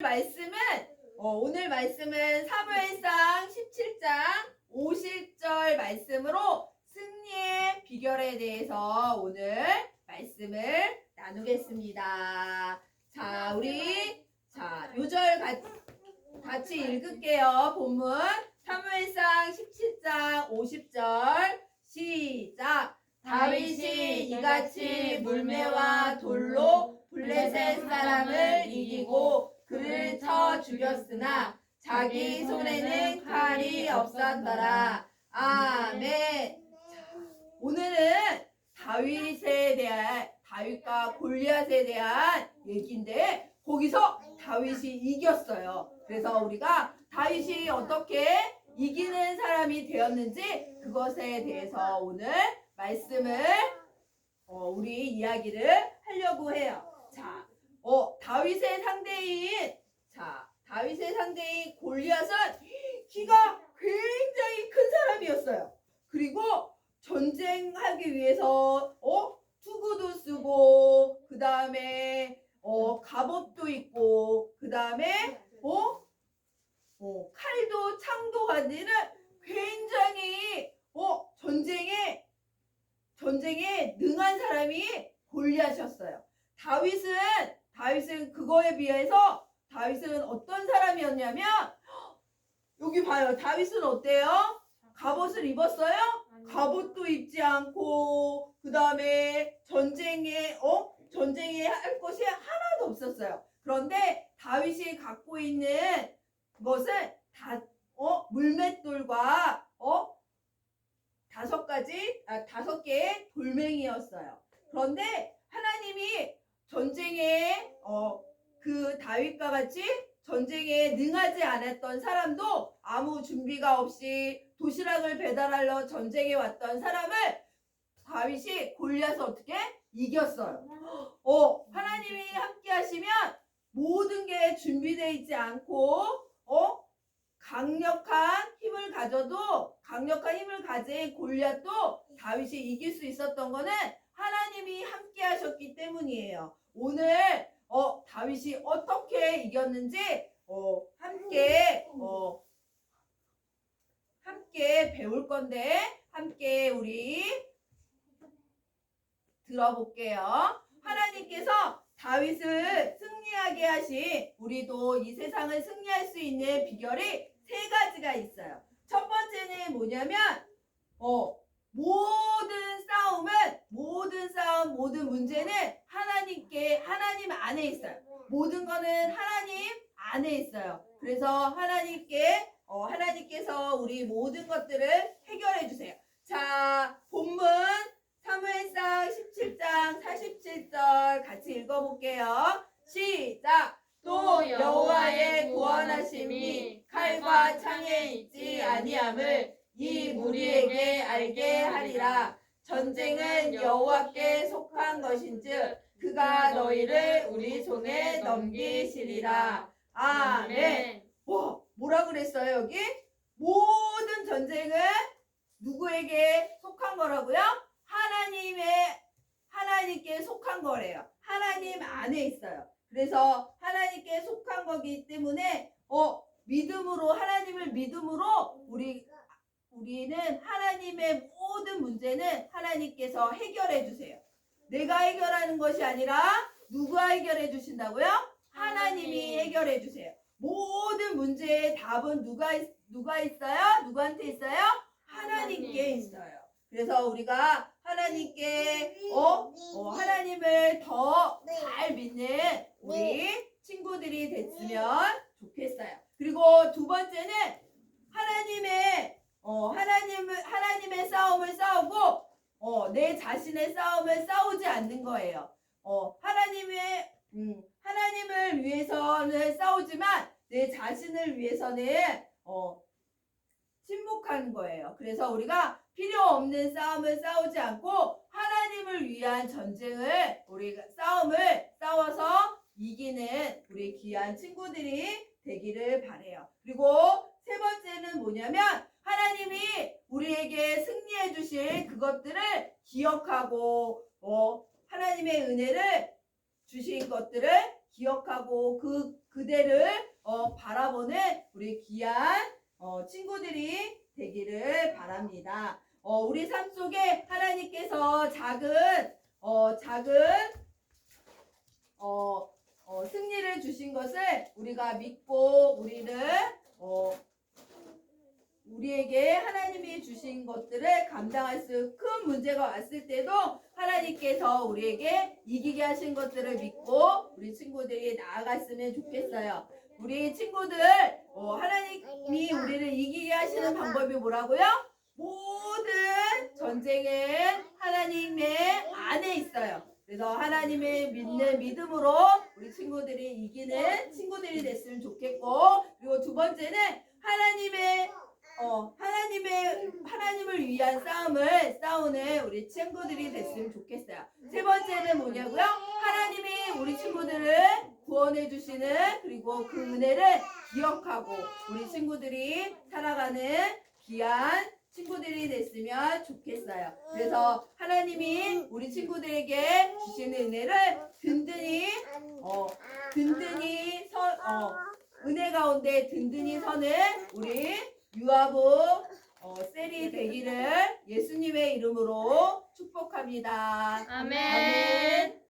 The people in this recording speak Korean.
말씀은 어, 오늘 말씀은 사무엘상 17장 50절 말씀으로 승리의 비결에 대해서 오늘 말씀을 나누겠습니다. 자, 우리 자, 요절 같이 읽을게요. 본문 사무엘상 17장 50절 시작. 다윗이 이같이 물매와 돌로 블레셋 사람을 이기고 그를 쳐 죽였으나 자기 손에는 칼이 없었더라. 아멘. 오늘은 다윗에 대한 다윗과 골리앗에 대한 얘기인데 거기서 다윗이 이겼어요. 그래서 우리가 다윗이 어떻게 이기는 사람이 되었는지 그것에 대해서 오늘 말씀을 어, 우리 이야기를 하려고 해요. 자, 어, 다윗의 상대인 자, 다윗의 상대인 골리앗은 키가 굉장히 큰 사람이었어요. 그리고 전쟁하기 위해서 어 투구도 쓰고 그 다음에 어 갑옷도 있고 그 다음에 어? 어 칼도 창도 가지는 굉장히 어 전쟁에 전쟁에 능한 사람이 골리앗이었어요. 다윗은 다윗은 그거에 비해서 다윗은 어떤 사람이었냐면 여기 봐요. 다윗은 어때요? 갑옷을 입었어요? 갑옷도 입지 않고 그 다음에 전쟁에 어 전쟁에 할 것이 하나도 없었어요. 그런데 다윗이 갖고 있는 것은 다 어 물맷돌과 어 다섯 가지 아 다섯 개의 돌멩이였어요. 그런데 하나님이 전쟁에 어 그 다윗과 같이 전쟁에 능하지 않았던 사람도 아무 준비가 없이 도시락을 배달하러 전쟁에 왔던 사람을 다윗이 골리앗을 어떻게 이겼어요. 어, 하나님이 함께 하시면 모든 게 준비되어 있지 않고 어? 강력한 힘을 가져도 강력한 힘을 가진 골리앗도 다윗이 이길 수 있었던 거는 하나님이 하셨기 때문이에요. 오늘 어, 다윗이 어떻게 이겼는지 어, 함께 어, 함께 배울 건데 함께 우리 들어볼게요. 하나님께서 다윗을 승리하게 하신 우리도 이 세상을 승리할 수 있는 비결이 세 가지가 있어요. 첫 번째는 뭐냐면 어 모든 싸움은 모든 싸움 모든 문제는 하나님께 하나님 안에 있어요. 모든 거는 하나님 안에 있어요. 그래서 하나님께 어, 하나님께서 우리 모든 것들을 해결해 주세요. 자, 본문 사무엘상 17장 47절 같이 읽어 볼게요. 시작. 또 여호와의 구원하심이 칼과 창에 있지 아니함을 이 무리에게 알게 하리라. 전쟁은 여호와께 속한 것인즉 그가 너희를 우리 손에 넘기시리라. 아멘. 와, 뭐라 그랬어요, 여기? 모든 전쟁은 누구에게 속한 거라고요? 하나님의, 하나님께 속한 거래요. 하나님 안에 있어요. 그래서 하나님께 속한 거기 때문에, 어, 믿음으로, 하나님을 믿음으로 우리, 우리는 하나님의 모든 문제는 하나님께서 해결해 주세요. 내가 해결하는 것이 아니라 누가 해결해 주신다고요? 하나님이 해결해 주세요. 모든 문제의 답은 누가 있, 누가 있어요? 누구한테 있어요? 하나님께 있어요. 그래서 우리가 하나님께 어, 어 하나님을 더 잘 믿는 우리 친구들이 됐으면 좋겠어요. 그리고 두 번째는 하나님의 어 하나님을 하나님의 싸움을 싸우고 어 내 자신의 싸움을 싸우지 않는 거예요. 어 하나님의 음 하나님을 위해서는 싸우지만 내 자신을 위해서는 어, 침묵하는 거예요. 그래서 우리가 필요 없는 싸움을 싸우지 않고 하나님을 위한 전쟁을 우리가 싸움을 싸워서 이기는 우리 귀한 친구들이 되기를 바래요. 그리고 세 번째는 뭐냐면 하나님이 우리에게 승리해 주실 그것들을 기억하고 어, 하나님의 은혜를 주신 것들을 기억하고 그, 그대를 어, 바라보는 우리 귀한 어, 친구들이 되기를 바랍니다. 어, 우리 삶 속에 하나님께서 작은 어, 작은 어, 어, 승리를 주신 것을 우리가 믿고 우리를 어, 우리에게 하나님이 주신 것들을 감당할 수 큰 문제가 왔을 때도 하나님께서 우리에게 이기게 하신 것들을 믿고 우리 친구들이 나아갔으면 좋겠어요. 우리 친구들 어, 하나님이 우리를 이기게 하시는 방법이 뭐라고요? 모든 전쟁은 하나님의 안에 있어요. 그래서 하나님의 믿는 믿음으로 우리 친구들이 이기는 친구들이 됐으면 좋겠고 그리고 두 번째는 하나님의 어 하나님의 하나님을 위한 싸움을 싸우는 우리 친구들이 됐으면 좋겠어요. 세 번째는 뭐냐고요? 하나님이 우리 친구들을 구원해 주시는 그리고 그 은혜를 기억하고 우리 친구들이 살아가는 귀한 친구들이 됐으면 좋겠어요. 그래서 하나님이 우리 친구들에게 주시는 은혜를 든든히 어 든든히 서, 어, 은혜 가운데 든든히 서는 우리 유아부 어, 셀이 되기를 예수님의 이름으로 축복합니다. 아멘. 아멘.